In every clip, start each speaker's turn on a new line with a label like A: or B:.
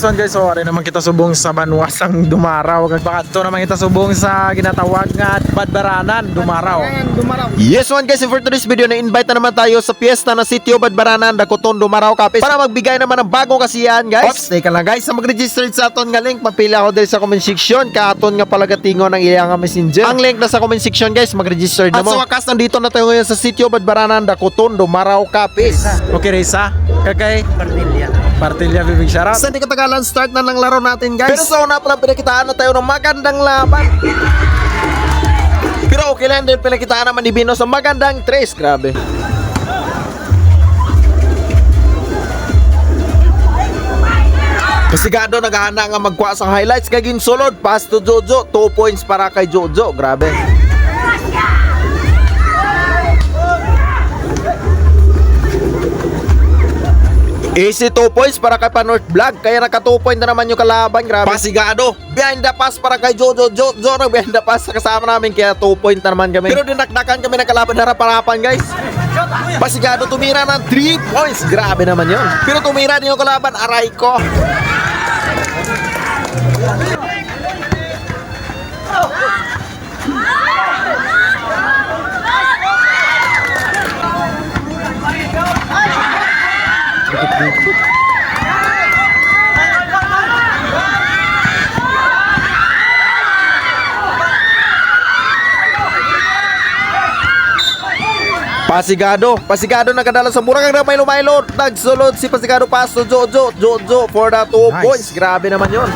A: this one guys, so ari naman kita subong sa Banwasang Dumaraw. Baka ito naman kita subong sa ginatawag nga Badbaranan Dumaraw.
B: Yes one guys, for today's video na invite na naman tayo sa piyesta na Sitio Badbaranan, Dakoton, Dumaraw, Capiz para magbigay naman ng bagong kasiyahan guys. Ops, teka lang guys, sa mag-register sa aton nga link, papila ako dahil sa comment section, kaaton nga palagatingo ng iyang nga messenger. Ang link na sa comment section guys, mag-register na
A: At
B: mo.
A: sa
B: wakas, nandito na tayo ngayon sa Sitio Badbaranan, Dakoton, Dumaraw, Capiz.
A: Okay, Reza. Kakay? Partilya. Partilya, bibig shoutout.
B: Sa hindi katagalan, start na ng laro natin guys. Pero sa una pala, pinakitaan na tayo ng magandang laban. Pero okay lang din, pinakitaan naman ni Bino sa magandang trace. Grabe. Kasigado naghahanda nga magkuha sa highlights kay sulod pass to Jojo 2 points para kay Jojo grabe Easy 2 points para kay Panorth Vlog. Kaya naka 2 point na naman yung kalaban. Grabe. Pasigado Behind the pass para kay Jojo Jojo na behind the pass sa kasama namin. Kaya 2 point na naman kami. Pero dinakdakan kami ng kalaban na harapan guys. Pasigado tumira ng 3 points. Grabe naman yun. Pero tumira din yung kalaban. Aray ko Pasigado, Pasigado nakadala sa Burang na Milo Milo. Nagsulod si Pasigado paso Jojo, Jojo for the 2
A: Nice.
B: points. Grabe naman 'yon.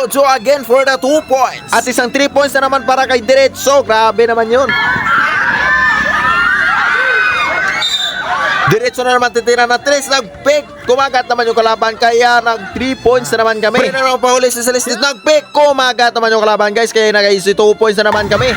B: Jojo again for the 2 points. At isang 3 points na naman para kay Diretso. Grabe naman yun. Diretso na naman titira na 3. Nag-pick. Kumagat naman yung kalaban. Kaya nag 3 points na naman kami. Pwede na naman pahuli si Celestis. Nag-pick. Kumagat naman yung kalaban guys. Kaya nag-easy 2 points na naman kami.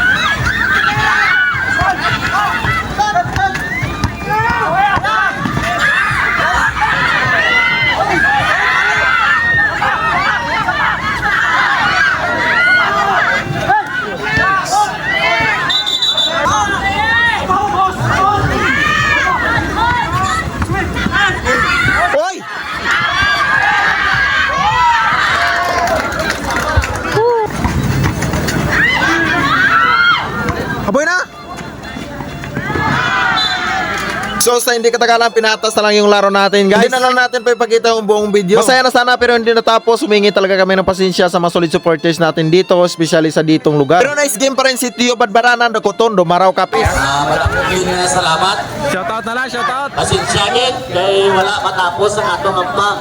B: So sa hindi katagalan, pinatas na lang yung laro natin guys. Hindi na lang natin pa ipakita yung buong video. Masaya na sana pero hindi natapos. Humingi talaga kami ng pasensya sa mga solid supporters natin dito, especially sa ditong lugar. Pero nice game pa rin si Tio Badbaranan, Dakoton, Dumaraw Kapis.
C: Ah, maraming uh, salamat.
A: Shoutout na lang, shoutout.
C: Pasensyahin kay wala matapos ang atong ampang.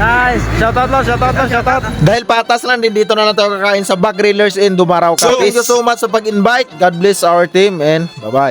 A: Nice. Shoutout lang, shoutout lang, shoutout.
B: Dahil patas lang din dito na lang tayo kakain sa Bag Grillers in Dumaraw Kapis. So thank you so much sa pag-invite. God bless our team and bye-bye.